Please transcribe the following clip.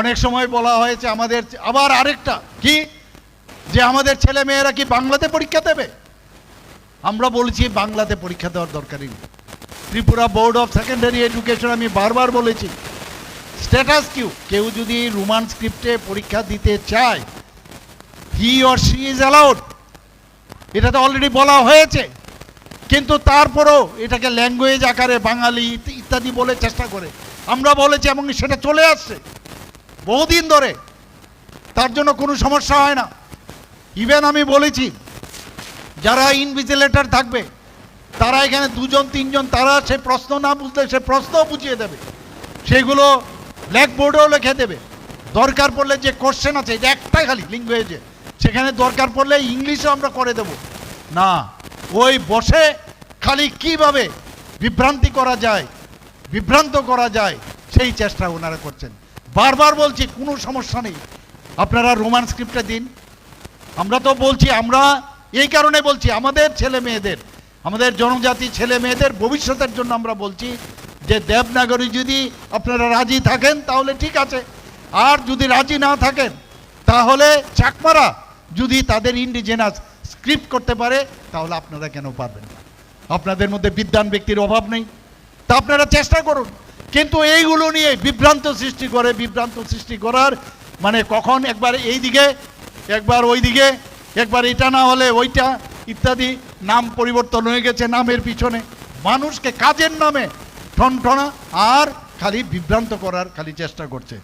অনেক সময় বলা হয়েছে আমাদের, আবার আরেকটা, কি? যে আমাদের ছেলে মেয়েরা কি বাংলাতে পরীক্ষা দেবে? আমরা বলছি বাংলাতে পরীক্ষা দেওয়ার দরকারই নেই। Tripura board of secondary education আমি বারবার বলেছি, স্ট্যাটাস কিউ, কেউ যদি রোমান স্ক্রিপ্টে পরীক্ষা দিতে চায় he or she is allowed এটা তো অলরেডি বলা হয়েছে, কিন্তু তারপরও এটাকে ল্যাঙ্গুয়েজ আকারে বাঙালি ইত্যাদি বলে চেষ্টা করে। আমরা বলেছি এবং সেটা চলে আসছে। বহুদিন ধরে তার জন্য কোনো সমস্যা হয় না। ইভেন আমি বলেছি, যারা ইনভিজিলেটর থাকবে, তারা এখানে দুজন, তিনজন, তারা সে প্রশ্ন না বুঝলে সে প্রশ্ন বুঝিয়ে দেবে। সেগুলো ব্ল্যাকবোর্ডেও লিখে দেবে। দরকার পড়লে যে কোশ্চেন আছে, যে একটাই খালি ল্যাঙ্গুয়েজে সেখানে দরকার পড়লে ইংলিশও আমরা করে দেব। না, ওই বসে খালি কীভাবে বিভ্রান্তি করা যায়, বিভ্রান্ত করা যায় সেই চেষ্টা ওনারা করছেন। বারবার বলছি, কোনো সমস্যা নেই। আপনারা রোমান স্ক্রিপ্টটা দিন। আমরা তো বলছি, আমরা এই কারণে বলছি, আমাদের ছেলে মেয়েদের, আমাদের জনজাতি ছেলে মেয়েদের ভবিষ্যতের জন্য আমরা বলছি যে দেবনাগরী যদি আপনারা রাজি থাকেন, তাহলে ঠিক আছে। আর যদি রাজি না থাকেন, তাহলে চাকমারা যদি তাদের ইন্ডিজেনাস স্ক্রিপ্ট করতে পারে, তাহলে আপনারা কেন পারবেন না? আপনাদের মধ্যে বিদ্যান ব্যক্তির অভাব নেই। তা আপনারা চেষ্টা করুন। কিন্তু এইগুলো নিয়ে বিভ্রান্ত সৃষ্টি করে, বিভ্রান্ত সৃষ্টি করার মানে কখন একবার এই দিকে একবার ওই দিকে একবার এটা না হলে ওইটা, ইত্যাদি, নাম পরিবর্তন হয়ে গেছে নামের পিছনে। মানুষকে কাজের নামে ঠনঠনা আর খালি বিভ্রান্ত করার খালি চেষ্টা করছে।